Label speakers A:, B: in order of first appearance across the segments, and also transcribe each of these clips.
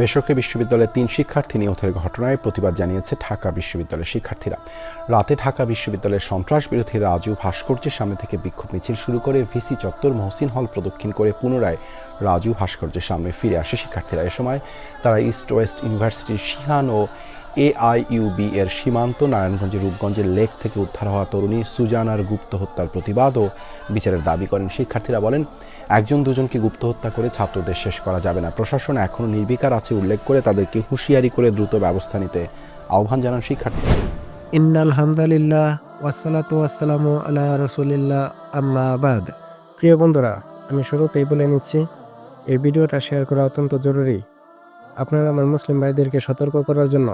A: বেসরকারি বিশ্ববিদ্যালয়ের তিন শিক্ষার্থী নিহতের ঘটনায় প্রতিবাদ জানিয়েছে ঢাকা বিশ্ববিদ্যালয়ের শিক্ষার্থীরা। রাতে ঢাকা বিশ্ববিদ্যালয়ের সন্ত্রাস বিরোধী রাজু ভাস্কর্যের সামনে থেকে বিক্ষোভ মিছিল শুরু করে ভিসি চত্বর মহসিন হল প্রদক্ষিণ করে পুনরায় রাজু ভাস্কর্যের সামনে ফিরে আসে শিক্ষার্থীরা। এ সময় তারা ইস্ট ওয়েস্ট ইউনিভার্সিটির শিহান ও এআইইউবি এর সীমান্ত নারায়ণগঞ্জের রূপগঞ্জের লেক থেকে উদ্ধার হওয়া তরুণী সুজানার গুপ্ত হত্যার প্রতিবাদ ও বিচারের দাবি করেন। শিক্ষার্থীরা বলেন, একজন দুজনকে গুপ্ত হত্যা করে ছাত্রদের শেষ করা যাবে না। প্রশাসন এখনও নির্বিকার আছে উল্লেখ করে তাদেরকে হুঁশিয়ারি করে দ্রুত ব্যবস্থা নিতে আহ্বান জানান শিক্ষার্থীরা
B: ইন্নাল হামদালিল্লাহ ওয়াসালাতু ওয়াসালামু আলা রসুলিল্লাহ, আম্মা বাদ। প্রিয় বন্ধুরা, আমি শুরুতেই বলে নিচ্ছি, এই ভিডিওটা শেয়ার করা অত্যন্ত জরুরি। আপনারা আমার মুসলিম ভাইদেরকে সতর্ক করার জন্য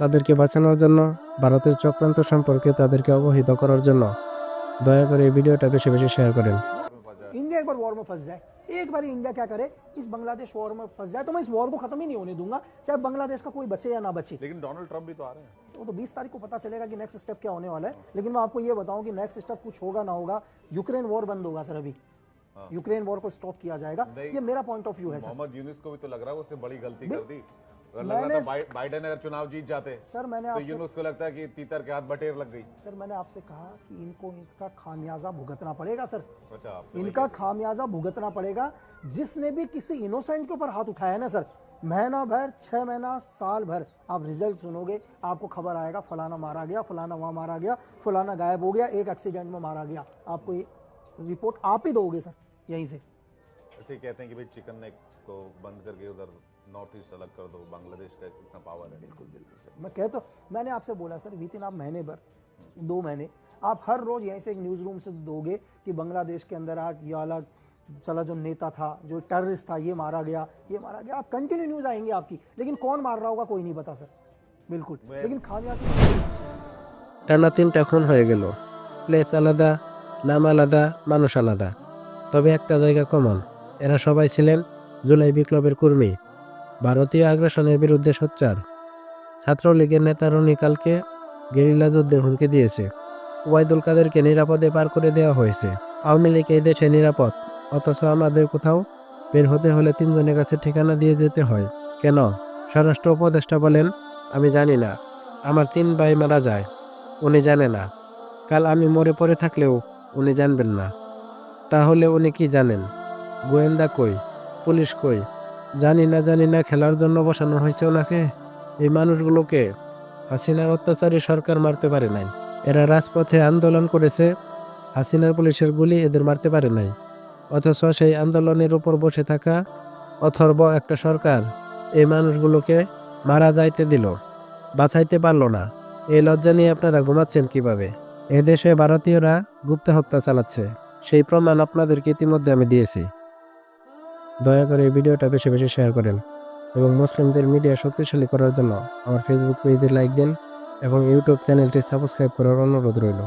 B: তাদেরকে বাঁচানোর জন্য ভারতের চক্রান্ত সম্পর্কে তাদেরকে অবহিত করার জন্য দয়া করে এই ভিডিওটা বেশি বেশি শেয়ার করেন
C: इंडिया एक बार वॉर में फंस जाए एक बार इंडिया क्या करे इस बांग्लादेश वॉर में फंस जाए तो मैं इस वॉर को खत्म ही नहीं होने दूंगा चाहे बांग्लादेश का कोई बचे या ना बचे
D: लेकिन डोनाल्ड ट्रंप भी तो आ रहे हैं
C: वो तो 20 तारीख को पता चलेगा कि नेक्स्ट स्टेप क्या होने वाला है लेकिन मैं आपको ये बताऊं कि नेक्स्ट स्टेप कुछ होगा ना होगा यूक्रेन वॉर बंद होगा सर अभी यूक्रेन वॉर को स्टॉप किया जाएगा
D: हाँ। नहीं।
C: ये मेरा पॉइंट ऑफ व्यू है सर
D: मोहम्मद यूनुस को भी तो लग रहा है उसने बड़ी गलती
C: भी-
D: कर दी अगर लग रहा था बाइडेन अगर चुनाव जीत जाते
C: सर मैंने
D: तो यूनुस को लगता है कि तीतर के हाथ बटेर लग गई।
C: सर मैंने आपसे कहा कि इनको इनका खामियाजा भुगतना पड़ेगा सर।
D: अच्छा आप
C: इनका खामियाजा भुगतना पड़ेगा जिसने भी किसी इनोसेंट के ऊपर हाथ उठाया ना सर। महीना भर छह महीना साल भर आप रिज़ल्ट सुनोगे आपको खबर आएगा फलाना मारा गया फलाना वहाँ मारा गया फलाना गायब हो गया एक एक्सीडेंट में मारा गया। आपको ये रिपोर्ट आप ही दोगे सर यहीं से।
D: ही कहते हैं कि भाई चिकन नेक को बंद करके उधर नॉर्थ ईस्ट अलग कर दो बांग्लादेश का इतना पावर है
C: बिल्कुल बिल्कुल सर मैं कह तो मैंने आपसे बोला सर वितिन आप महीने भर दो महीने आप हर रोज यहीं से एक न्यूज़ रूम से दोगे कि बांग्लादेश के अंदर आ ये अलग चला जो नेता था जो टेररिस्ट था ये मारा गया ये मारा गया आप कंटिन्यू न्यूज़ आएंगी आपकी लेकिन कौन मार रहा होगा कोई नहीं पता सर बिल्कुल
D: मैं-
C: लेकिन खामियाजा
B: টানা তিনটা খুন হয়ে গেল প্লেস আলাদা নাম আলাদা মানুষ আলাদা তবে একটা জায়গা কমন এরা সবাই ছিলেন জুলাই বিপ্লবের কর্মী ভারতীয় আগ্রাসনের বিরুদ্ধে সোচ্চার। ছাত্রলীগের নেতা রনি কালকে গেরিলা যুদ্ধের হুমকি দিয়েছে। ওয়াইদুল কাদেরকে নিরাপদে পার করে দেওয়া হয়েছে। আওয়ামী লীগ এই দেশে নিরাপদ, অথচ আমাদের কোথাও বের হতে হলে তিনজনের কাছে ঠিকানা দিয়ে যেতে হয়। কেন? স্বরাষ্ট্র উপদেষ্টা বলেন, আমি জানি না। আমার তিন ভাই মারা যায়। উনি জানে না। কাল আমি মরে পড়ে থাকলেও উনি জানবেন না। তাহলে উনি কি জানেন? গোয়েন্দা কই? পুলিশ কই? জানি না জানি না খেলার জন্য বসানো হয়েছে ওনাকে। এই মানুষগুলোকে হাসিনার অত্যাচারী সরকার মারতে পারে নাই। এরা রাজপথে আন্দোলন করেছে, হাসিনার পুলিশের গুলি এদের মারতে পারে নাই। অথচ সেই আন্দোলনের উপর বসে থাকা অথর্ব একটা সরকার এই মানুষগুলোকে মারা যাইতে দিল, বাঁচাইতে পারল না। এই লজ্জা নিয়ে আপনারা ঘুমাচ্ছেন কীভাবে? এদেশে ভারতীয়রা গুপ্ত হত্যা চালাচ্ছে। সেই প্রমাণ আপনাদেরকে ইতিমধ্যে আমি দিয়েছি। দয়া করে এই ভিডিওটা বেশি বেশি শেয়ার করেন এবং মুসলিমদের মিডিয়া শক্তিশালী করার জন্য আমার ফেসবুক পেজে লাইক দিন এবং ইউটিউব চ্যানেলটি সাবস্ক্রাইব করার অনুরোধ রইল।